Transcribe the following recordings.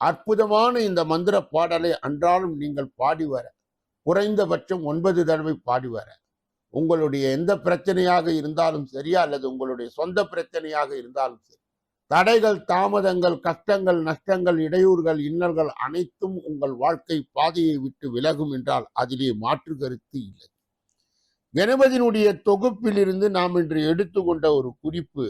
அற்புதமான இந்த மந்திர பாடலை அன்றாலும் நீங்கள் பாடி வர குறைந்தபட்சம் ஒன்பது தடவை பாடி வர. உங்களுடைய எந்த பிரச்சனையாக இருந்தாலும் சரி அல்லது உங்களுடைய சொந்த பிரச்சனையாக இருந்தாலும் சரி தடைகள் தாமதங்கள் கஷ்டங்கள் நஷ்டங்கள் இடையூறுகள் இன்னல்கள் அனைத்தும் உங்கள் வாழ்க்கை பாதையை விட்டு விலகும் என்றால் அதிலே மாற்று கருத்து இல்லை. கணபதியினுடைய தொகுப்பிலிருந்து நாம் இன்று எடுத்துக்கொண்ட ஒரு குறிப்பு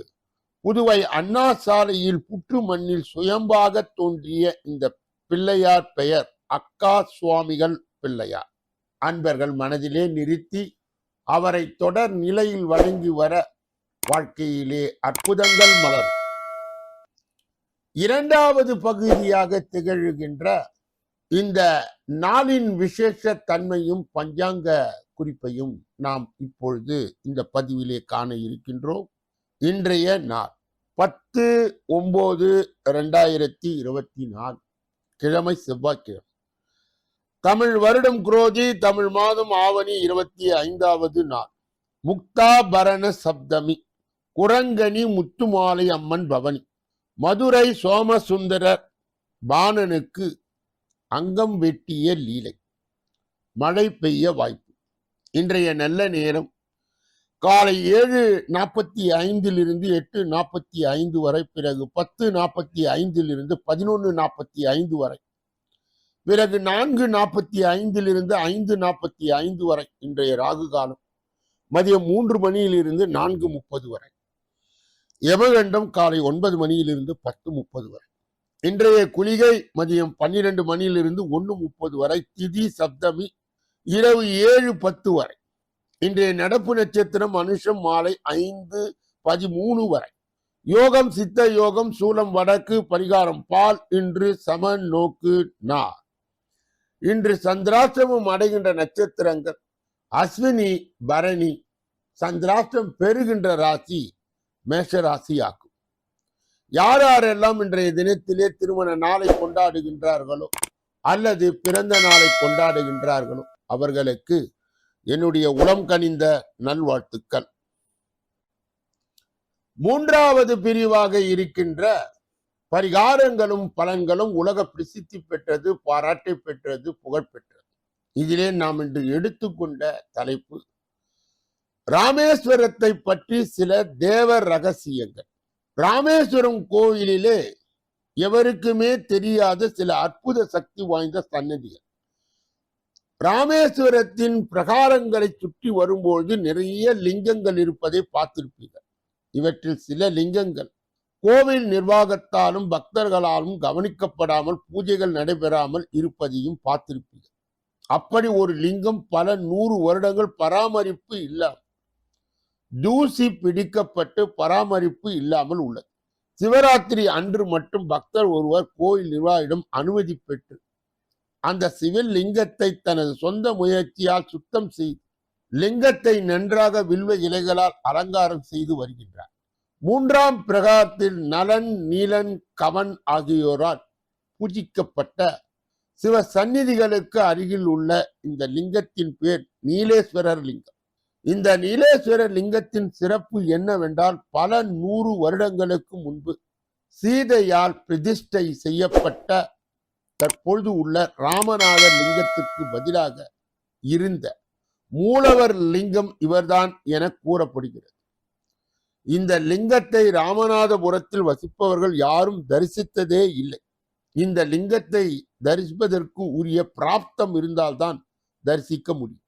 புதுவை அண்ணா சாலையில் புற்று மண்ணில் சுயம்பாக தோன்றிய இந்த பிள்ளையார் பெயர் அக்கா சுவாமிகள் பிள்ளையார். அன்பர்கள் மனதிலே நிறுத்தி அவரை தொடர் நிலையில் வழங்கி வர வாழ்க்கையிலே அற்புதங்கள் மலர் இரண்டாவது பகுதியாக திகழ்கின்ற இந்த நாளின் விசேஷ தன்மையும் பஞ்சாங்க குறிப்பையும் நாம் இப்பொழுது இந்த பதிவிலே காண இருக்கின்றோம். இன்றைய நாள் பத்து ஒம்பது ரெண்டாயிரத்தி இருபத்தி நாலு கிழமை செவ்வாய்க்கிழமை. தமிழ் வருடம் குரோதி தமிழ் மாதம் ஆவணி இருபத்தி ஐந்தாவது நாள். முக்தாபரண சப்தமி குரங்கனி முத்துமாலை அம்மன் பவனி. மதுரை சோமசுந்தரர் பாணனுக்கு அங்கம் வெட்டிய லீலை. மழை பெய்ய வாய்ப்பு. இன்றைய நல்ல நேரம் காலை ஏழு நாற்பத்தி ஐந்திலிருந்து எட்டு நாற்பத்தி ஐந்து வரை பிறகு பத்து நாற்பத்தி ஐந்திலிருந்து பதினொன்று நாற்பத்தி ஐந்து வரை பிறகு நான்கு நாற்பத்தி ஐந்திலிருந்து ஐந்து நாற்பத்தி ஐந்து வரை இன்றைய ராகு காலம் மதியம் மூன்று மணியிலிருந்து நான்கு முப்பது வரை யமகண்டம் காலை ஒன்பது மணியிலிருந்து பத்து முப்பது வரை இன்றைய குளிகை மதியம் பன்னிரண்டு மணியிலிருந்து ஒன்று முப்பது வரை திதி சப்தமி இரவு ஏழு பத்து வரை இன்றைய நடப்பு நட்சத்திரம் அனுஷம் மாலை ஐந்து பதிமூணு வரை. யோகம் சித்த யோகம் சூலம் வடக்கு பரிகாரம் பால் இன்று சம நோக்கு நா. இன்று சந்திராஷ்டமம் அடைகின்ற நட்சத்திரங்கள் அஸ்வினி பரணி சந்திராஷ்டம் பெறுகின்ற ராசி மேஷ ராசி ஆகும் யார் யாரெல்லாம் இன்றைய தினத்திலே திருமண நாளை கொண்டாடுகின்றார்களோ அல்லது பிறந்த நாளை கொண்டாடுகின்றார்களோ அவர்களுக்கு என்னுடைய உளம் கனிந்த நல்வாழ்த்துக்கள். மூன்றாவது பிரிவாக இருக்கின்ற பரிகாரங்களும் பலன்களும் உலக பிரசித்தி பெற்றது பாராட்டை பெற்றது புகழ் பெற்றது. இதிலே நாம் இன்று எடுத்துக்கொண்ட தலைப்பு ராமேஸ்வரத்தை பற்றி சில தேவ ரகசியங்கள். ராமேஸ்வரம் கோயிலிலே எவருக்குமே தெரியாத சில அற்புத சக்தி வாய்ந்த சன்னதிகள். ராமேஸ்வரத்தின் பிரகாரங்களை சுற்றி வரும்பொழுது நிறைய லிங்கங்கள் இருப்பதை பார்த்திருப்பீர்கள். இவற்றில் சில லிங்கங்கள் கோவில் நிர்வாகத்தாலும் பக்தர்களாலும் கவனிக்கப்படாமல் பூஜைகள் நடைபெறாமல் இருப்பதையும் பார்த்திருப்பீர்கள். அப்படி ஒரு லிங்கம் பல நூறு வருடங்கள் பராமரிப்பு இல்லாமல் தூசி பிடிக்கப்பட்டு பராமரிப்பு இல்லாமல் உள்ளது. சிவராத்திரி அன்று மட்டும் பக்தர் ஒருவர் கோயில் நிர்வாகிடம் அனுமதி பெற்று அந்த சிவில் லிங்கத்தை தனது சொந்த முயற்சியால் சுத்தம் செய்து லிங்கத்தை நன்றாக வில்வ இலைகளால் அலங்காரம் செய்து வருகின்றார். மூன்றாம் பிரகாரத்தில் நலன் நீலன் கவன் ஆகியோரால் பூஜிக்கப்பட்ட சிவ சந்நிதிகளுக்கு அருகில் உள்ள இந்த லிங்கத்தின் பேர் நீலேஸ்வரர் லிங்கம். இந்த நீலேஸ்வரர் லிங்கத்தின் சிறப்பு என்னவென்றால் பல நூறு வருடங்களுக்கு முன்பு சீதையால் பிரதிஷ்டை செய்யப்பட்ட தற்பொழுது உள்ள ராமநாதர் லிங்கத்துக்கு பதிலாக இருந்த மூலவர் லிங்கம் இவர்தான் என கூறப்படுகிறது. இந்த லிங்கத்தை ராமநாதபுரத்தில் வசிப்பவர்கள் யாரும் தரிசித்ததே இல்லை. இந்த லிங்கத்தை தரிசிப்பதற்கு உரிய பிராப்தம் இருந்தால்தான் தரிசிக்க முடியும்.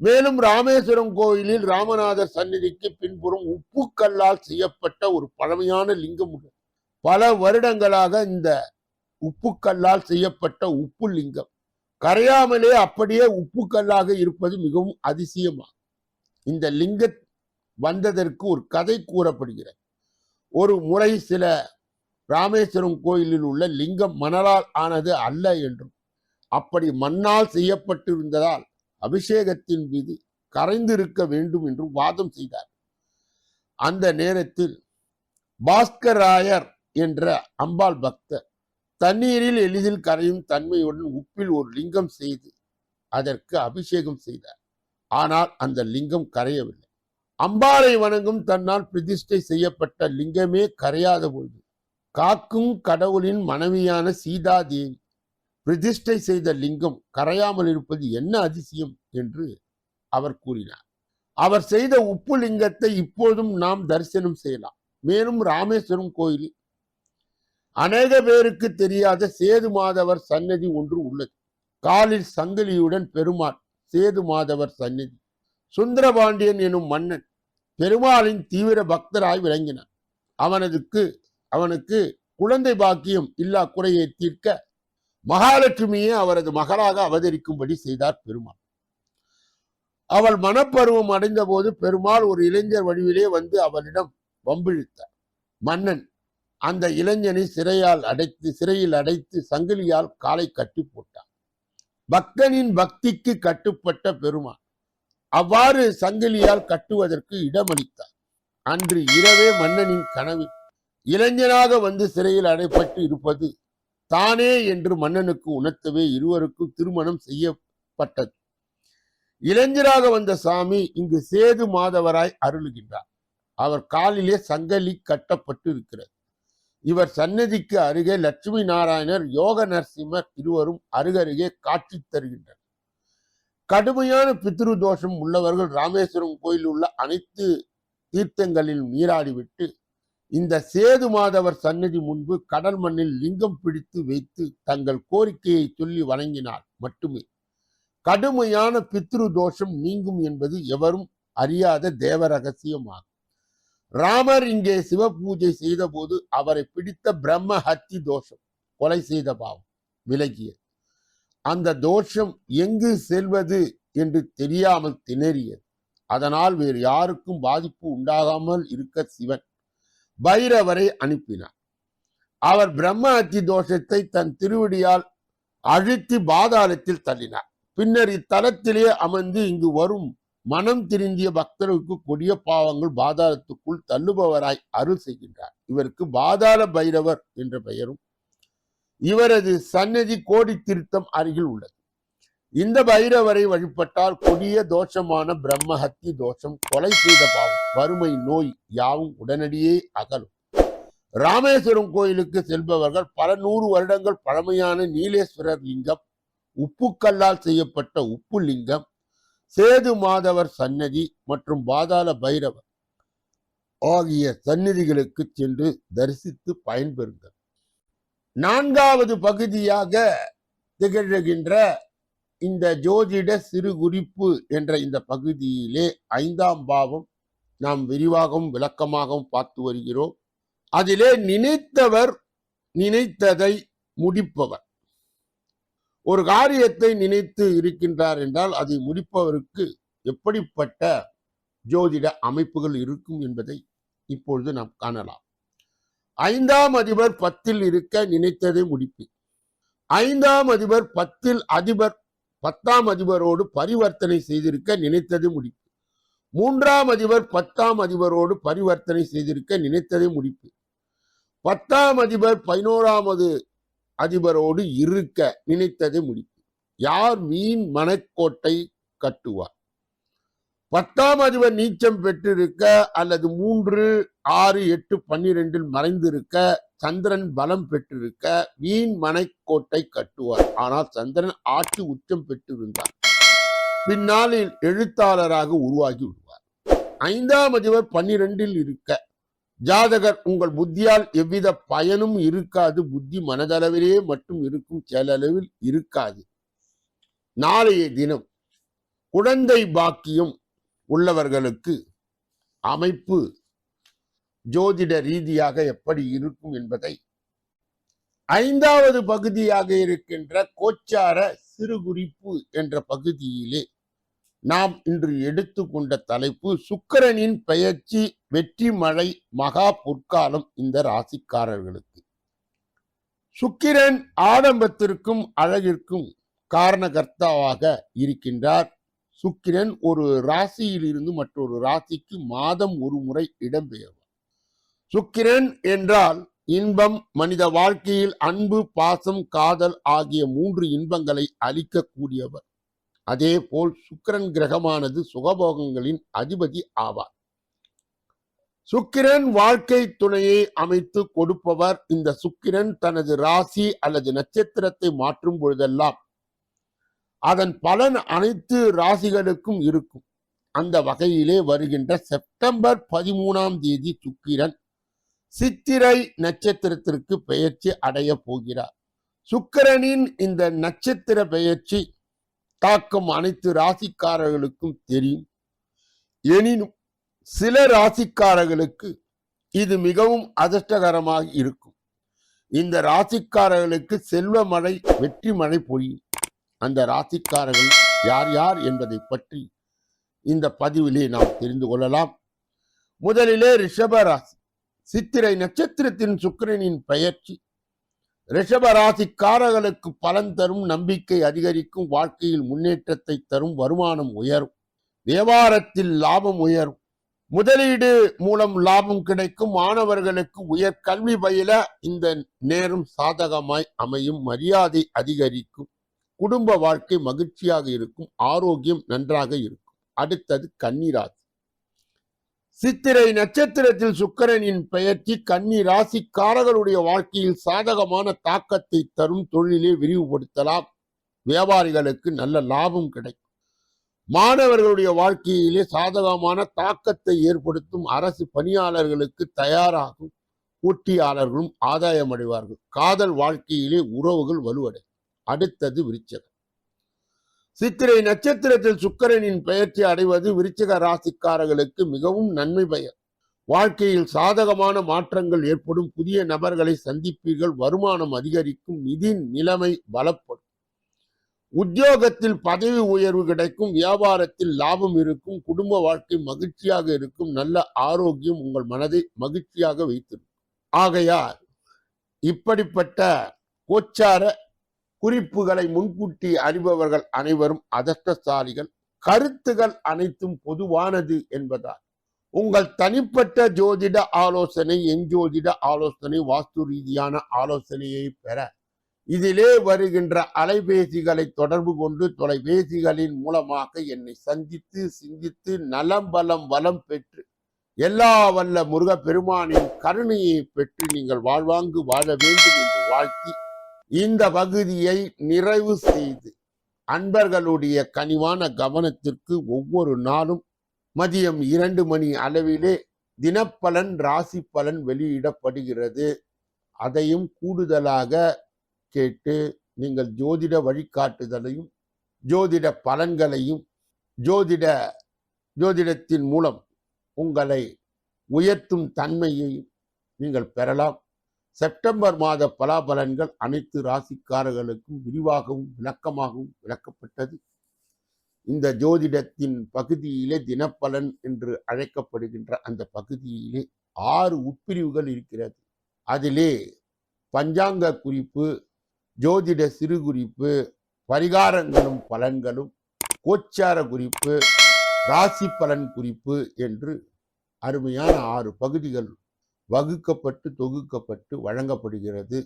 மேலும் ராமேஸ்வரம் கோயிலில் ராமநாதர் சந்நிதிக்கு பின்புறம் உப்புக்கல்லால் செய்யப்பட்ட ஒரு பழமையான லிங்கம் உள்ளது. பல வருடங்களாக இந்த உப்புக்கல்லால் செய்யப்பட்ட உப்பு லிங்கம். கரையாமலே அப்படியே உப்புக்கல்லாக இருப்பது மிகவும் அதிசயமாகும் இந்த லிங்க வந்ததற்கு ஒரு கதை கூறப்படுகிறது. ஒரு முறை சில ராமேஸ்வரம் கோயிலில் உள்ள லிங்கம் மணலால் ஆனது அல்ல என்றும் அப்படி மண்ணால் செய்யப்பட்டிருந்ததால் அபிஷேகத்தின் மீது கரைந்திருக்க வேண்டும் என்றும் வாதம் செய்தார். அந்த நேரத்தில் பாஸ்கராயர் என்ற அம்பாள் பக்தர் தண்ணீரில் எளிதில் கரையும் தன்மையுடன் உப்பில் ஒரு லிங்கம் செய்து அதற்கு அபிஷேகம் செய்தார். ஆனால் அந்த லிங்கம் கரையவில்லை. அம்பாளை வணங்கும் தன்னால் பிரதிஷ்டை செய்யப்பட்ட லிங்கமே கரையாத பொழுது காக்கும் கடவுளின் மனைவியான சீதா தேவி பிரதிஷ்டை செய்த லிங்கம் கரையாமல் இருப்பது என்ன அதிசயம் என்று அவர் கூறினார். அவர் செய்த உப்பு லிங்கத்தை இப்போதும் நாம் தரிசனம் செய்யலாம். மேலும் ராமேஸ்வரம் கோயிலில் அநேக பேருக்கு தெரியாத சேது மாதவர் சன்னதி ஒன்று உள்ளது. காலில் சங்கிலியுடன் பெருமாள் சேது மாதவர் சன்னதி சுந்தரபாண்டியன் எனும் மன்னன் பெருமாளின் தீவிர பக்தராய் விளங்கினான் அவனதுக்கு அவனுக்கு குழந்தை பாக்கியம் இல்லா குறையை தீர்க்க மகாலட்சுமியை அவரது மகளாக அவதரிக்கும்படி செய்தார் பெருமாள். அவள் மனப்பருவம் அடைந்த போது பெருமாள் ஒரு இளைஞர் வடிவிலே வந்து அவளிடம் வம்பிழுத்தார். மன்னன் அந்த இளைஞனை சிறையால் அடைத்து சிறையில் அடைத்து சங்கிலியால் காலை கட்டி போட்டான். பக்தனின் பக்திக்கு கட்டுப்பட்ட பெருமான் அவ்வாறு சங்கிலியால் கட்டுவதற்கு இடமளித்தார். அன்று இரவே மன்னனின் கனவில் இளைஞனாக வந்து சிறையில் அடைப்பட்டு இருப்பது தானே என்று மன்னனுக்கு உணர்த்தவே இருவருக்கும் திருமணம் செய்யப்பட்டது. இளைஞராக வந்த சாமி இங்கு சேது மாதவராய் அருளுகின்றார். அவர் காலிலே சங்கலி கட்டப்பட்டு இருக்கிறது இவர் சன்னதிக்கு அருகே லட்சுமி நாராயணர் யோக நரசிம்மர் இருவரும் அருகருகே காட்சி தருகின்றனர். கடுமையான பித்ரு தோஷம் உள்ளவர்கள் ராமேஸ்வரம் கோயில் உள்ள அனைத்து தீர்த்தங்களில் நீராடிவிட்டு இந்த சேது மாதவர் சன்னதி முன்பு கடல் மண்ணில் லிங்கம் பிடித்து வைத்து தங்கள் கோரிக்கையை சொல்லி வணங்கினார் மட்டுமே. கடுமையான பித்ரு தோஷம் நீங்கும் என்பது எவரும் அறியாத தேவ ரகசியமாகும் ராமர் இங்கே சிவ பூஜை செய்த போது அவரை பிடித்த பிரம்ம ஹத்தி தோஷம் கொலை செய்த பாவம் விலகியது. அந்த தோஷம் எங்கு செல்வது என்று தெரியாமல் திணறியது. அதனால் வேறு யாருக்கும் பாதிப்பு உண்டாகாமல் இருக்க சிவன் பைரவரை அனுப்பினார். அவர் பிரம்ம ஹத்தி தோஷத்தை தன் திருவடியால் அழுத்தி பாதாளத்தில் தள்ளினார். பின்னர் இத்தலத்திலே அமர்ந்து இங்கு வரும் மனம் திருந்திய பக்தர்களுக்கு கொடிய பாவங்கள் பாதாளத்துக்குள் தள்ளுபவராய் அருள் செய்கின்றார். இவருக்கு பாதாள பைரவர் என்ற பெயரும் இவரது சன்னதி கோடி திருத்தம் அருகில் உள்ளது. இந்த பைரவரை வழிபட்டால் கொடிய தோஷமான பிரம்மஹத்தி தோஷம் கொலை செய்த பாவம் வறுமை நோய் யாவும் உடனடியே அகலும். ராமேஸ்வரம் கோயிலுக்கு செல்பவர்கள் பல நூறு வருடங்கள் பழமையான நீலேஸ்வரர் லிங்கம் உப்புக்கல்லால் செய்யப்பட்ட உப்பு லிங்கம் சேது மாதவர் சன்னதி மற்றும் பாதாள பைரவர் ஆகிய சந்நிதிகளுக்கு சென்று தரிசித்து பயன்பெறுங்கள் நான்காவது பகுதியாக திகழ்கின்ற இந்த ஜோதிட சிறு குறிப்பு என்ற இந்த பகுதியிலே ஐந்தாம் பாவம் நாம் விரிவாகவும் விளக்கமாகவும் பார்த்து வருகிறோம். அதிலே நினைத்தவர் நினைத்ததை முடிப்பவர். ஒரு காரியத்தை நினைத்து இருக்கின்றார் என்றால் அதை முடிப்பவருக்கு எப்படிப்பட்ட ஜோதிட அமைப்புகள் இருக்கும் என்பதை இப்பொழுது நாம் காணலாம். ஐந்தாம் அதிபர் பத்தில் இருக்க நினைத்ததை முடிப்பு ஐந்தாம் அதிபர் பத்தில் அதிபர் பத்தாம் அதிபரோடு பரிவர்த்தனை செய்திருக்க நினைத்தது முடிப்பு மூன்றாம் அதிபர் பத்தாம் அதிபரோடு பரிவர்த்தனை செய்திருக்க நினைத்ததை முடிப்பு பத்தாம் அதிபர் பதினோராமது அதிபரோடு இருக்க நினைத்ததை முடிக்கும். யார் மீன் மனக்கோட்டை கட்டுவார்? பத்தாம் அதிபர் நீச்சம் பெற்றிருக்க அல்லது மூன்று ஆறு எட்டு பன்னிரெண்டில் மறைந்திருக்க சந்திரன் பலம் பெற்றிருக்க வீண் மனைக்கோட்டை கட்டுவார். ஆனால் சந்திரன் ஆட்சி உச்சம் பெற்றிருந்தார். பின்னாளில் எழுத்தாளராக உருவாகி விடுவார். ஐந்தாம் அதிபர் பன்னிரெண்டில் இருக்க ஜாதகர் உங்கள் புத்தியால் எவ்வித பயனும் இருக்காது. புத்தி மனதளவிலே மட்டும் இருக்கும் செயலளவில் இருக்காது. நாளைய தினம் குழந்தை பாக்கியம் உள்ளவர்களுக்கு அமைப்பு ஜோதிட ரீதியாக எப்படி இருக்கும் என்பதை ஐந்தாவது பகுதியாக இருக்கின்ற கோச்சார சிறுகுறிப்பு என்ற பகுதியிலே நாம் இன்று எடுத்துக்கொண்ட தலைப்பு சுக்கிரனின் பெயர்ச்சி வெற்றி மழை மகா பொற்காலம் இந்த ராசிக்காரர்களுக்கு. சுக்கிரன் ஆடம்பத்திற்கும் அழகிற்கும் காரணகர்த்தாவாக இருக்கின்றார். சுக்கிரன் ஒரு ராசியிலிருந்து மற்றொரு ராசிக்கு மாதம் ஒரு முறை இடம்பெயர்வார். சுக்கிரன் என்றால் இன்பம் மனித வாழ்க்கையில் அன்பு பாசம் காதல் ஆகிய மூன்று இன்பங்களை அளிக்கக்கூடியவர். அதே போல் சுக்கிரன் கிரகமானது சுகபோகங்களின் அதிபதி ஆவார். சுக்கிரன் வாழ்க்கை துணையை அமைத்து கொடுப்பவர் இந்த சுக்கிரன் தனது ராசி அல்லது நட்சத்திரத்தை மாற்றும் பொழுதெல்லாம் அதன் பலன் அனைத்து ராசிகளுக்கும் இருக்கும். அந்த வகையிலே வருகின்ற செப்டம்பர் பதிமூணாம் தேதி சுக்கிரன் சித்திரை நட்சத்திரத்திற்கு பெயர்ச்சி அடைய போகிறார். சுக்கிரனின் இந்த நட்சத்திர பெயர்ச்சி தாக்கம் அனைத்து ராசிக்காரர்களுக்கும் தெரியும். எனினும் சில ராசிக்காரர்களுக்கு இது மிகவும் அதிர்ஷ்டகரமாக இருக்கும். இந்த ராசிக்காரர்களுக்கு செல்வ மழை வெற்றி மழை பொழியும். அந்த ராசிக்காரர்கள் யார் யார் என்பதை பற்றி இந்த பதிவிலே நாம் தெரிந்து கொள்ளலாம். முதலிலே ரிஷப ராசி சித்திரை நட்சத்திரத்தின் சுக்கிரனின் பெயர்ச்சி ரிஷப ராசிக்காரர்களுக்கு பலன் தரும் நம்பிக்கை அதிகரிக்கும் வாழ்க்கையில் முன்னேற்றத்தை தரும் வருமானம் உயரும் வியாபாரத்தில் லாபம் உயரும். முதலீடு மூலம் லாபம் கிடைக்கும். மாணவர்களுக்கு உயர் கல்வி பயில இந்த நேரம் சாதகமாய் அமையும். மரியாதை அதிகரிக்கும். குடும்ப வாழ்க்கை மகிழ்ச்சியாக இருக்கும். ஆரோக்கியம் நன்றாக இருக்கும். அடுத்தது கன்னிராசி. சித்திரை நட்சத்திரத்தில் சுக்கரனின் பெயர்ச்சி கன்னி ராசிக்காரர்களுடைய வாழ்க்கையில் சாதகமான தாக்கத்தை தரும் தொழிலை விரிவுபடுத்தலாம். வியாபாரிகளுக்கு நல்ல லாபம் கிடைக்கும். மாணவர்களுடைய வாழ்க்கையிலே சாதகமான தாக்கத்தை ஏற்படுத்தும் அரசு பணியாளர்களுக்கு தயாராகும். போட்டியாளர்களும் ஆதாயம் அடைவார்கள் காதல் வாழ்க்கையிலே உறவுகள் வலுவடை அடுத்தது விருச்சகம். சித்திரை நட்சத்திரத்தில் சுக்கரனின் பெயர்ச்சி அடைவது விருச்சிக ராசிக்காரர்களுக்கு மிகவும் நன்மை பயர் வாழ்க்கையில் சாதகமான மாற்றங்கள் ஏற்படும். புதிய நபர்களை சந்திப்பீர்கள். வருமானம் அதிகரிக்கும். நிதி நிலைமை பலப்படும். உத்தியோகத்தில் பதவி உயர்வு கிடைக்கும். வியாபாரத்தில் லாபம் இருக்கும். குடும்ப வாழ்க்கை மகிழ்ச்சியாக இருக்கும். நல்ல ஆரோக்கியம் உங்கள் மனதை மகிழ்ச்சியாக வைத்திருக்கும். ஆகையால் இப்படிப்பட்ட கோச்சார குறிப்புகளை முன்கூட்டி அறிபவர்கள் அனைவரும் அதிர்ஷ்டசாலிகள் கருத்துகள் அனைத்தும் பொதுவானது என்பதால் உங்கள் தனிப்பட்ட ஜோதிட ஆலோசனை எஞ்சோதிட ஆலோசனை வாஸ்து ரீதியான ஆலோசனையை பெற இதிலே வருகின்ற அலைபேசிகளை தொடர்பு கொண்டு தொலைபேசிகளின் மூலமாக என்னை சந்தித்து சிந்தித்து நலம் பலம் வளம் பெற்று எல்லா வல்ல முருக பெருமானின் கருணையை பெற்று நீங்கள் வாழ்வாங்கு வாழ வேண்டும் என்று வாழ்த்தி இந்த பகுதியை நிறைவு செய்து அன்பர்களுடைய கனிவான கவனத்திற்கு ஒவ்வொரு நாளும் மதியம் இரண்டு மணி அளவிலே தினப்பலன் ராசி பலன் வெளியிடப்படுகிறது. அதையும் கூடுதலாக கேட்டு நீங்கள் ஜோதிட வழிகாட்டுதலையும் ஜோதிட பலன்களையும் ஜோதிட ஜோதிடத்தின் மூலம் உங்களை உயர்த்தும் தன்மையையும் நீங்கள் பெறலாம். செப்டம்பர் மாத பலாபலன்கள் அனைத்து ராசிக்காரர்களுக்கும் விரிவாகவும் விளக்கமாகவும் விளக்கப்பட்டது. இந்த ஜோதிடத்தின் பகுதியிலே தினப்பலன் என்று அழைக்கப்படுகின்ற அந்த பகுதியிலே ஆறு உட்பிரிவுகள் இருக்கிறது. அதிலே பஞ்சாங்க குறிப்பு ஜோதிட சிறு குறிப்பு பரிகாரங்களும் பலன்களும் கோச்சார குறிப்பு ராசி பலன் குறிப்பு என்று அருமையான ஆறு பகுதிகள் வகுக்கப்பட்டு தொகுக்கப்பட்டு வழங்கப்படுகிறது.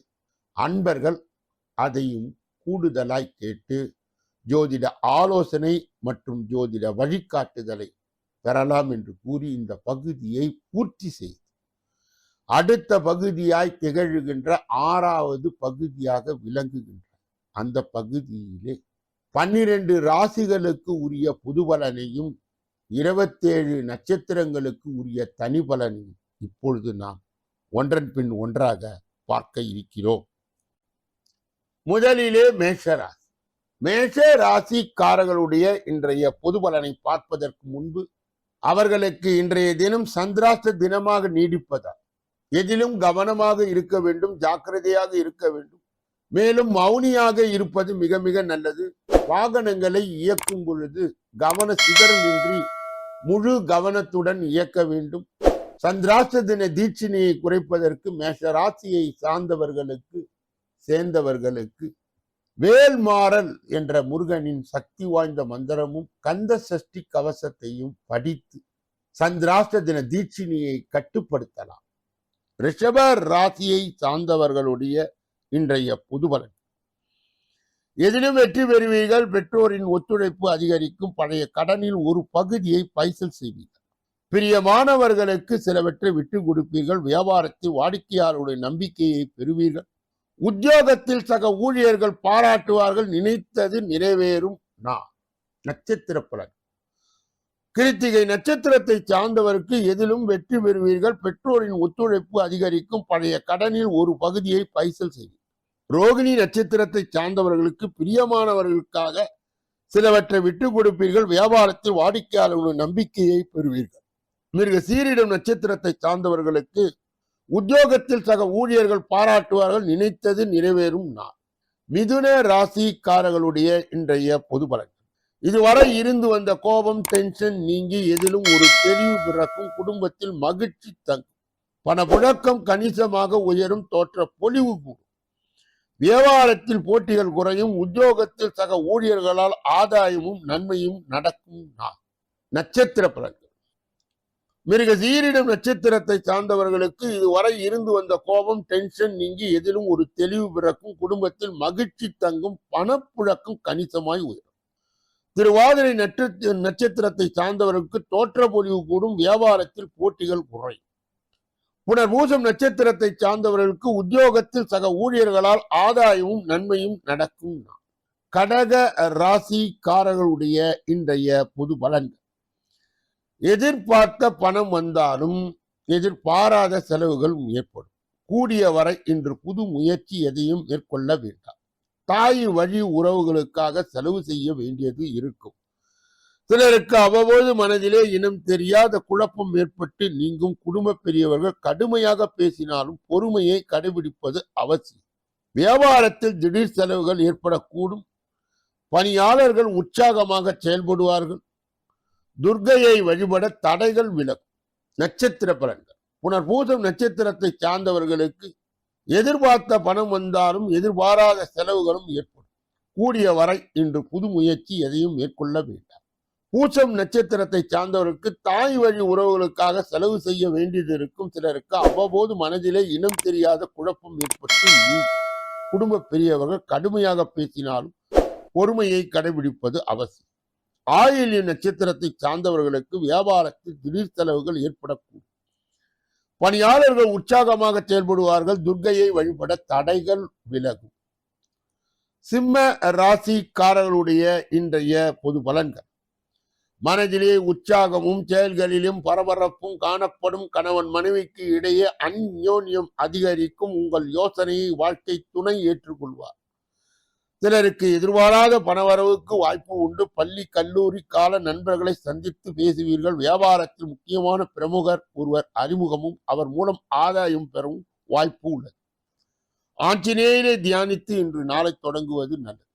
அன்பர்கள் அதையும் கூடுதலாய் கேட்டு ஜோதிட ஆலோசனை மற்றும் ஜோதிட வழிகாட்டுதலை பெறலாம் என்று கூறி இந்த பகுதியை பூர்த்தி செய்து அடுத்த பகுதியாய் திகழ்கின்ற ஆறாவது பகுதியாக விளங்குகின்ற அந்த பகுதியிலே பன்னிரண்டு ராசிகளுக்கு உரிய புதுபலனையும் இருபத்தேழு நட்சத்திரங்களுக்கு உரிய தனி பலனையும் இப்பொழுது நாம் ஒன்றன் பின் ஒன்றாக பார்க்க இருக்கிறோம். முதலிலே மேஷராசி. மேஷ ராசிக்காரர்களுடைய இன்றைய பொது பலனை பார்ப்பதற்கு முன்பு அவர்களுக்கு இன்றைய தினம் சந்திராஷ்ட தினமாக நீடிப்பதால் எதிலும் கவனமாக இருக்க வேண்டும் ஜாக்கிரதையாக இருக்க வேண்டும். மேலும் மௌனியாக இருப்பது மிக மிக நல்லது. வாகனங்களை இயக்கும் பொழுது கவன சிதறலின்றி முழு கவனத்துடன் இயக்க வேண்டும். சந்திராஷ்ட தின தீட்சினியை குறைப்பதற்கு மேஷராசியை சார்ந்தவர்களுக்கு சேர்ந்தவர்களுக்கு வேல்மாறல் என்ற முருகனின் சக்தி வாய்ந்த மந்திரமும் கந்த சஷ்டி கவசத்தையும் படித்து சந்திராஷ்ட தின தீட்சிணியை கட்டுப்படுத்தலாம். ரிஷப ராசியை சார்ந்தவர்களுடைய இன்றைய புதுபலன். எதிலும் வெற்றி பெறுவீர்கள் பெற்றோரின் ஒத்துழைப்பு அதிகரிக்கும் பழைய கடனில் ஒரு பகுதியை பைசல் செய்வீர்கள். பிரியமானவர்களுக்கு சிலவற்றை விட்டு கொடுப்பீர்கள். வியாபாரத்தில் வாடிக்கையாளருடைய நம்பிக்கையை பெறுவீர்கள். உத்தியோகத்தில் சக ஊழியர்கள் பாராட்டுவார்கள். நினைத்தது நிறைவேறும் நான். நட்சத்திர பலன். கிருத்திகை நட்சத்திரத்தை சார்ந்தவருக்கு எதிலும் வெற்றி பெறுவீர்கள். பெற்றோரின் ஒத்துழைப்பு அதிகரிக்கும். பழைய கடனில் ஒரு பகுதியை பைசல் செய்யும் ரோகிணி நட்சத்திரத்தை சார்ந்தவர்களுக்கு பிரியமானவர்களுக்காக சிலவற்றை விட்டு கொடுப்பீர்கள். வியாபாரத்தில் வாடிக்கையாளர்களுடைய நம்பிக்கையை பெறுவீர்கள். மிருக சீரிடம் நட்சத்திரத்தை சார்ந்தவர்களுக்கு உத்தியோகத்தில் சக ஊழியர்கள் பாராட்டுவார்கள் நினைத்தது நிறைவேறும் நாள். மிதுன ராசிக்காரர்களுடைய இன்றைய பொது பலன். இதுவரை இருந்து வந்த கோபம் டென்ஷன் நீங்கி எதிலும் ஒரு தெளிவு பிறக்கும் குடும்பத்தில் மகிழ்ச்சி தங்கும். பணப்புழக்கம் கணிசமாக உயரும் தோற்ற பொலிவு கூடும். வியாபாரத்தில் போட்டிகள் குறையும் உத்தியோகத்தில் சக ஊழியர்களால் ஆதாயமும் நன்மையும் நடக்கும் நாள். நட்சத்திர பலன்கள். மிருக சீரிடம் நட்சத்திரத்தை சார்ந்தவர்களுக்கு இதுவரை இருந்து வந்த கோபம் டென்ஷன் நீங்கி எதிலும் ஒரு தெளிவு பிறக்கும் குடும்பத்தில் மகிழ்ச்சி தங்கும் பணப்புழக்கம் கணிசமாய் உயரும். திருவாதிரை நட்சத்திர நட்சத்திரத்தை சார்ந்தவர்களுக்கு தோற்ற பொலிவு கூடும் வியாபாரத்தில் போட்டிகள் குறையும். புனர்பூசம் நட்சத்திரத்தை சார்ந்தவர்களுக்கு உத்தியோகத்தில் சக ஊழியர்களால் ஆதாயமும் நன்மையும் நடக்கும் கடக ராசிக்காரர்களுடைய இன்றைய பொது பலன்கள். எதிர்பார்த்த பணம் வந்தாலும் எதிர்பாராத செலவுகள் ஏற்படும் கூடிய வரை இன்று புது முயற்சி எதையும் மேற்கொள்ள வேண்டாம். தாய் வழி உறவுகளுக்காக செலவு செய்ய வேண்டியது இருக்கும். சிலருக்கு அவ்வப்போது மனதிலே இனம் தெரியாத குழப்பம் ஏற்பட்டு நீங்கும் குடும்ப பெரியவர்கள் கடுமையாக பேசினாலும் பொறுமையை கடைபிடிப்பது அவசியம். வியாபாரத்தில் திடீர் செலவுகள் ஏற்படக்கூடும். பணியாளர்கள் உற்சாகமாக செயல்படுவார்கள். துர்க்கையை வழிபட தடைகள் விலகும். நட்சத்திர பலன்கள். புனர்பூசம் நட்சத்திரத்தை சார்ந்தவர்களுக்கு எதிர்பார்த்த பணம் வந்தாலும் எதிர்பாராத செலவுகளும் ஏற்படும். கூடிய வரை இன்று புது முயற்சி எதையும் மேற்கொள்ள வேண்டாம். பூசம் நட்சத்திரத்தை சார்ந்தவருக்கு தாய் வழி உறவுகளுக்காக செலவு செய்ய வேண்டியது இருக்கும் சிலருக்கு அவ்வப்போது மனதிலே இனம் தெரியாத குழப்பம் ஏற்பட்டு குடும்ப பெரியவர்கள் கடுமையாக பேசினாலும் பொறுமையை கடைபிடிப்பது அவசியம். ஆயில்ய நட்சத்திரத்தை சார்ந்தவர்களுக்கு வியாபாரத்தில் திடீர் செலவுகள் ஏற்படக்கூடும். பணியாளர்கள் உற்சாகமாக செயல்படுவார்கள் துர்கையை வழிபட தடைகள் விலகும். சிம்ம ராசிக்காரர்களுடைய இன்றைய பொது பலன்கள். மனதிலே உற்சாகமும் செயல்களிலும் பரபரப்பும் காணப்படும் கணவன் மனைவிக்கு இடையே அந்யோன்யம் அதிகரிக்கும். உங்கள் யோசனையை வாழ்க்கை துணை ஏற்றுக்கொள்வார். சிலருக்கு எதிர்பாராத பணவரவுக்கு வாய்ப்பு உண்டு. பள்ளி கல்லூரி கால நண்பர்களை சந்தித்து பேசுவீர்கள். வியாபாரத்தில் முக்கியமான பிரமுகர் ஒருவர் அறிமுகமும் அவர் மூலம் ஆதாயம் பெறவும் வாய்ப்பு உள்ளது. ஆஞ்சநேயரை தியானித்து இன்று நாளை தொடங்குவது நல்லது.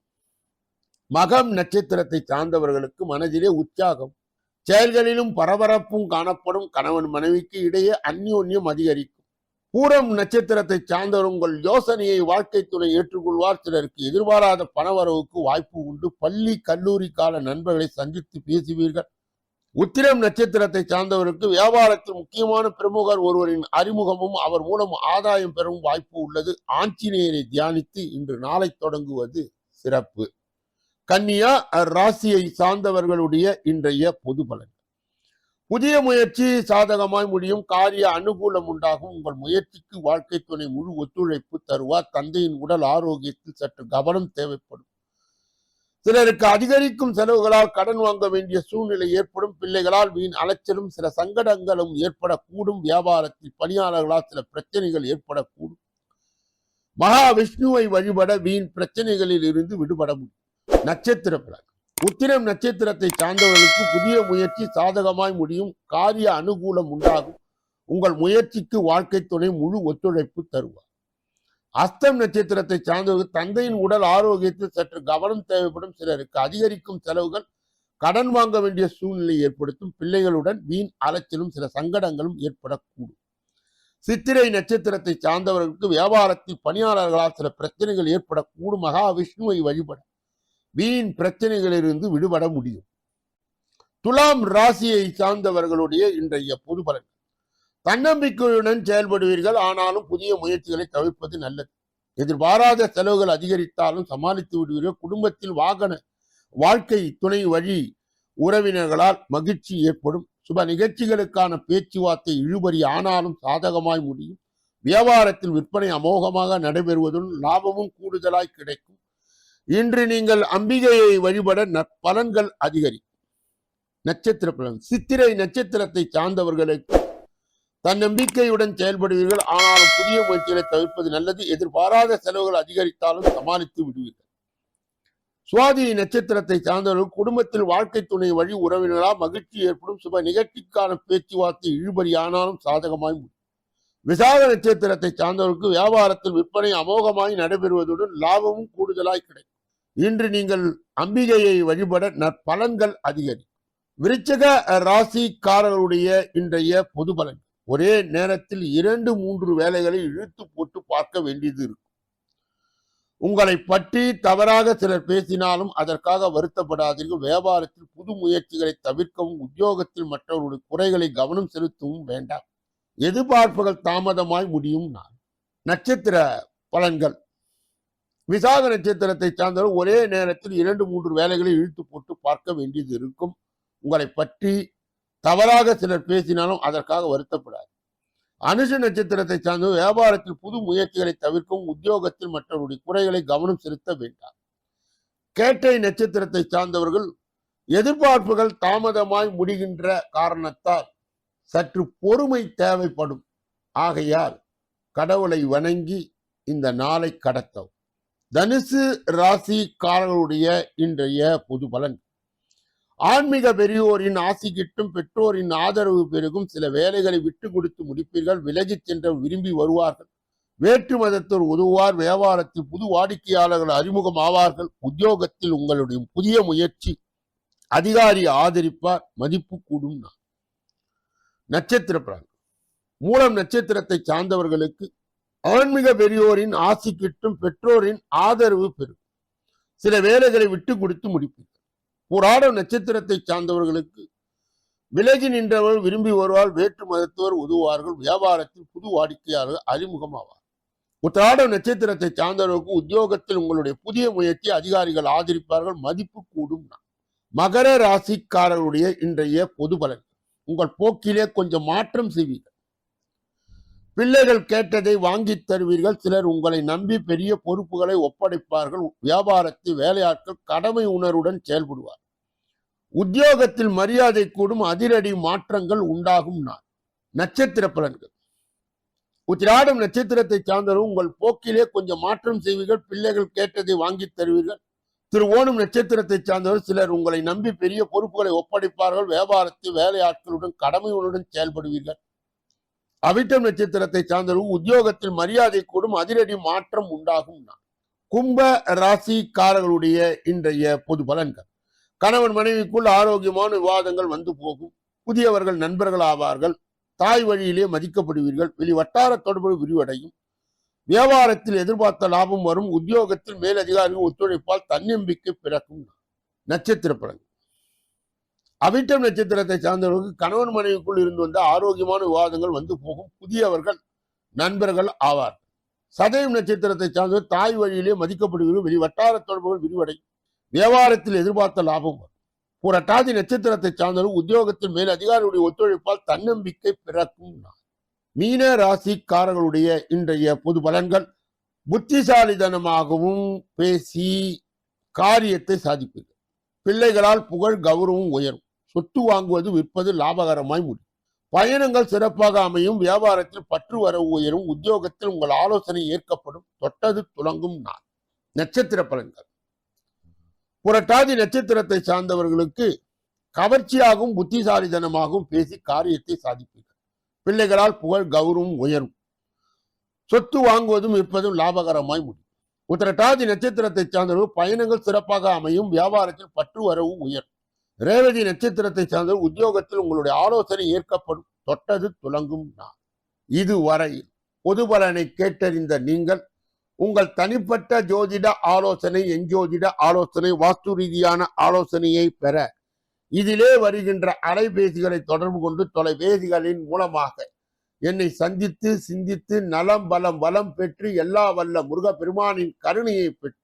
மகம் நட்சத்திரத்தை சார்ந்தவர்களுக்கு மனதிலே உற்சாகம். செயல்களிலும் பரபரப்பும் காணப்படும். கணவன் மனைவிக்கு இடையே அந்யோன்யம் அதிகரிக்கும். பூரம் நட்சத்திரத்தை சார்ந்தவர் உங்கள் யோசனையை வாழ்க்கை துணை ஏற்றுக்கொள்வார். சிலருக்கு எதிர்பாராத பணவரவுக்கு வாய்ப்பு உண்டு. பள்ளி கல்லூரி கால நண்பர்களை சந்தித்து பேசுவீர்கள். உத்திரம் நட்சத்திரத்தை சார்ந்தவருக்கு வியாபாரத்தில் முக்கியமான பிரமுகர் ஒருவரின் அறிமுகமும் அவர் மூலம் ஆதாயம் பெறும் வாய்ப்பு உள்ளது. ஆஞ்சநேயரை தியானித்து இன்று நாளை தொடங்குவது சிறப்பு. கன்னியா ராசியை சார்ந்தவர்களுடைய இன்றைய பொது பலன். புதிய முயற்சி சாதகமாய் முடியும். காரிய அனுகூலம் உண்டாகும். உங்கள் முயற்சிக்கு வாழ்க்கை துணை முழு ஒத்துழைப்பு தருவார். தந்தையின் உடல் ஆரோக்கியத்தில் சற்று கவனம் தேவைப்படும். சிலருக்கு அதிகரிக்கும் செலவுகளால் கடன் வாங்க வேண்டிய சூழ்நிலை ஏற்படும். பிள்ளைகளால் வீண் அலைச்சலும் சில சங்கடங்களும் ஏற்படக்கூடும். வியாபாரத்தில் பணியாளர்களால் சில பிரச்சனைகள் ஏற்படக்கூடும். மகா விஷ்ணுவை வழிபட வீண் பிரச்சனைகளில் இருந்து விடுபட முடியும். நட்சத்திர பிறகு உத்திரம் நட்சத்திரத்தை சார்ந்தவர்களுக்கு புதிய முயற்சி சாதகமாய் முடியும். காரிய அனுகூலம் உண்டாகும். உங்கள் முயற்சிக்கு வாழ்க்கை துணை முழு ஒத்துழைப்பு தருவார். அஸ்தம் நட்சத்திரத்தை சார்ந்தவர்கள் தந்தையின் உடல் ஆரோக்கியத்தில் சற்று கவனம் தேவைப்படும் சிலருக்கு அதிகரிக்கும் செலவுகள் கடன் வாங்க வேண்டிய சூழ்நிலை ஏற்படுத்தும். பிள்ளைகளுடன் வீண் அலைச்சலும் சில சங்கடங்களும் ஏற்படக்கூடும். சித்திரை நட்சத்திரத்தை சார்ந்தவர்களுக்கு வியாபாரத்தில் பணியாளர்களால் சில பிரச்சனைகள் ஏற்படக்கூடும். மகாவிஷ்ணுவை வழிபட வீண் பிரச்சனைகளிலிருந்து விடுபட முடியும். துலாம் ராசியை சார்ந்தவர்களுடைய இன்றைய பொது பலன். தன்னம்பிக்கையுடன் செயல்படுவீர்கள் ஆனாலும் புதிய முயற்சிகளை தவிர்ப்பது நல்லது. எதிர்பாராத செலவுகள் அதிகரித்தாலும் சமாளித்து விடுவீர்கள். குடும்பத்தில் வாகன வாழ்க்கை துணை வழி உறவினர்களால் மகிழ்ச்சி ஏற்படும். சுப நிகழ்ச்சிகளுக்கான பேச்சுவார்த்தை இழுபறி ஆனாலும் சாதகமாய் முடியும். வியாபாரத்தில் விற்பனை அமோகமாக நடைபெறுவதுடன் லாபமும் கூடுதலாய் கிடைக்கும். இன்று நீங்கள் அம்பிகையை வழிபட பலன்கள் அதிகரிக்கும் நட்சத்திர பலன் சித்திரை நட்சத்திரத்தை சார்ந்தவர்களுக்கு தன்னம்பிக்கையுடன் செயல்படுவீர்கள். ஆனாலும் புதிய முயற்சிகளை தவிர்ப்பது நல்லது. எதிர்பாராத செலவுகள் அதிகரித்தாலும் சமாளித்து விடுவீர்கள். சுவாதி நட்சத்திரத்தை சார்ந்தவர்கள் குடும்பத்தில் வாழ்க்கை துணை வழி உறவினரால் மகிழ்ச்சி ஏற்படும். சுப நிகழ்ச்சிக்கான பேச்சுவார்த்தை இழுபறி ஆனாலும் சாதகமாய் முடியும். விசாக நட்சத்திரத்தை சார்ந்தவர்களுக்கு வியாபாரத்தில் விற்பனை அமோகமாய் நடைபெறுவதுடன் லாபமும் கூடுதலாய் கிடைக்கும். இன்று நீங்கள் அம்பிகையை வழிபட நற்பலன்கள் அதிகரி. விருச்சக ராசிக்காரர்களுடைய இன்றைய பொது பலன் ஒரே நேரத்தில் இரண்டு மூன்று வேலைகளை இழுத்து போட்டு பார்க்க வேண்டியது இருக்கும். உங்களை பற்றி தவறாக சிலர் பேசினாலும் அதற்காக வருத்தப்படாதீர்கள். வியாபாரத்தில் புது முயற்சிகளை தவிர்க்கவும் உத்தியோகத்தில் மற்றவருடைய குறைகளை கவனம் செலுத்தவும் வேண்டாம். எதிர்பார்ப்புகள் தாமதமாய் முடியும் நான் நட்சத்திர பலன்கள். விசாக நட்சத்திரத்தை சார்ந்தவர் ஒரே நேரத்தில் இரண்டு மூன்று வேலைகளை இழுத்து போட்டு பார்க்க வேண்டியது இருக்கும். உங்களை பற்றி தவறாக சிலர் பேசினாலும் அதற்காக வருத்தப்படாது அனுஷ நட்சத்திரத்தை சார்ந்த வியாபாரத்தில் புது முயற்சிகளை தவிர்க்கவும் உத்தியோகத்தில் மற்றவருடைய குறைகளை கவனம் செலுத்த வேண்டாம். கேட்டை நட்சத்திரத்தை சார்ந்தவர்கள் எதிர்பார்ப்புகள் தாமதமாய் முடிகின்ற காரணத்தால் சற்று பொறுமை தேவைப்படும். ஆகையால் கடவுளை வணங்கி இந்த நாளை கடத்தவும். தனுசு ராசிக்காரர்களுடைய இன்றைய பொது பலன். ஆன்மீக பெரியோரின் ஆசி கிட்டும் பெற்றோரின் ஆதரவு பெருகும் சில வேலைகளை விட்டு கொடுத்து முடிப்பீர்கள் விலகிச் சென்ற விரும்பி வருவார்கள். வேற்று மதத்தோர் உதவுவார் வியாபாரத்தில் புது வாடிக்கையாளர்கள் அறிமுகம் ஆவார்கள் உத்தியோகத்தில் உங்களுடைய புதிய முயற்சி அதிகாரி ஆதரிப்பார் மதிப்பு கூடும். நான் நட்சத்திர பலன். மூலம் நட்சத்திரத்தை சார்ந்தவர்களுக்கு ஆன்மீக பெரியோரின் ஆசி கிட்டும் பெற்றோரின் ஆதரவு பெறும். சில வேலைகளை விட்டு கொடுத்து முடிப்பீர்கள். புராட நட்சத்திரத்தை சார்ந்தவர்களுக்கு விலகி நின்றவர் விரும்பி வருவார் வேற்று மதத்தவர் உதவுவார்கள் வியாபாரத்தில் புது வாடிக்கையாளர்கள் அறிமுகமாவார். உத்திராட நட்சத்திரத்தை சார்ந்தவர்களுக்கு உத்தியோகத்தில் உங்களுடைய புதிய முயற்சி அதிகாரிகள் ஆதரிப்பார்கள் மதிப்பு கூடும் மகர ராசிக்காரர்களுடைய இன்றைய பொது பலன். உங்கள் போக்கிலே கொஞ்சம் மாற்றம் செய்வீர்கள். பிள்ளைகள் கேட்டதை வாங்கித் தருவீர்கள். சிலர் உங்களை நம்பி பெரிய பொறுப்புகளை ஒப்படைப்பார்கள். வியாபாரத்து வேலையாட்கள் கடமை உணர்வுடன் செயல்படுவார். உத்தியோகத்தில் மரியாதை கூடும் அதிரடி மாற்றங்கள் உண்டாகும் நான் நட்சத்திர பலன்கள். உத்திராடம் நட்சத்திரத்தை சார்ந்தவர்கள் உங்கள் போக்கிலே கொஞ்சம் மாற்றம் செய்வீர்கள். பிள்ளைகள் கேட்டதை வாங்கித் தருவீர்கள். திரு ஓணம் நட்சத்திரத்தை சார்ந்தவர் சிலர் உங்களை நம்பி பெரிய பொறுப்புகளை ஒப்படைப்பார்கள். வியாபாரத்தில் வேலையாட்களுடன் கடமையுடன் செயல்படுவீர்கள். அவிட்டம் நட்சத்திரத்தை சார்ந்தவர்கள் உத்தியோகத்தில் மரியாதை கூடும் அதிரடி மாற்றம் உண்டாகும் கும்ப ராசிக்காரர்களுடைய இன்றைய பொது பலன்கள். கணவன் மனைவிக்குள் ஆரோக்கியமான விவாதங்கள் வந்து போகும். புதியவர்கள் நண்பர்கள் ஆவார்கள். தாய் வழியிலே மதிக்கப்படுவீர்கள். வெளி வட்டார தொடர்பு விரிவடையும். வியாபாரத்தில் எதிர்பார்த்த லாபம் வரும். உத்தியோகத்தில் மேலதிகாரிகள் ஒத்துழைப்பால் தன்னம்பிக்கை பிறக்கும் நட்சத்திர பலன்கள். அவிட்டம் நட்சத்திரத்தை சார்ந்தவர்களுக்கு கணவன் மனைவிக்குள் இருந்து வந்த ஆரோக்கியமான விவாதங்கள் வந்து போகும். புதியவர்கள் நண்பர்கள் ஆவார். சதயம் நட்சத்திரத்தை சார்ந்த தாய் வழியிலே மதிக்கப்படுகிறது வெளி வட்டார தொடர்புகள் விரிவடை. வியாபாரத்தில் எதிர்பார்த்த லாபம். புரட்டாதி நட்சத்திரத்தை சார்ந்தவர்கள் உத்தியோகத்தில் மேல் அதிகாரியுடைய ஒத்துழைப்பால் தன்னம்பிக்கை பிறக்கும் மீன ராசிக்காரர்களுடைய இன்றைய பொது பலன்கள். புத்திசாலிதனமாகவும் பேசி காரியத்தை சாதிப்பீர்கள் பிள்ளைகளால் புகழ் கௌரவம் உயரும். சொத்து வாங்குவது விற்பது லாபகரமாய் முடியும். பயணங்கள் சிறப்பாக அமையும். வியாபாரத்தில் பற்று வரவு உயரும். உத்தியோகத்தில் உங்கள் ஆலோசனை ஏற்கப்படும். தொட்டது துலங்கும் நான் நட்சத்திர பலன்கள். புரட்டாதி நட்சத்திரத்தை சார்ந்தவர்களுக்கு கவர்ச்சியாகவும் புத்திசாலிதனமாகவும் பேசி காரியத்தை சாதிப்பீர்கள். பிள்ளைகளால் புகழ் கௌரவம் உயரும். சொத்து வாங்குவதும் விற்பதும் லாபகரமாய் முடியும். உத்திரட்டாதி நட்சத்திரத்தை சார்ந்தவர்கள் பயணங்கள் சிறப்பாக அமையும். வியாபாரத்தில் பற்று வரவு உயரும். ரேவதி நட்சத்திரத்தை சார்ந்த உத்தியோகத்தில் உங்களுடைய ஆலோசனை ஏற்கப்படும். தொட்டது துலங்கும் நான் இதுவரையில் பொதுபலனை கேட்டறிந்த நீங்கள் உங்கள் தனிப்பட்ட ஜோதிட ஆலோசனை எஞ்சோதிட ஆலோசனை வாஸ்து ரீதியான ஆலோசனையை பெற இதிலே வருகின்ற அலைபேசிகளை தொடர்பு கொண்டு தொலைபேசிகளின் மூலமாக என்னை சந்தித்து சிந்தித்து நலம் பலம் வளம் பெற்று எல்லா வல்ல முருகப்பெருமானின் கருணையை பெற்று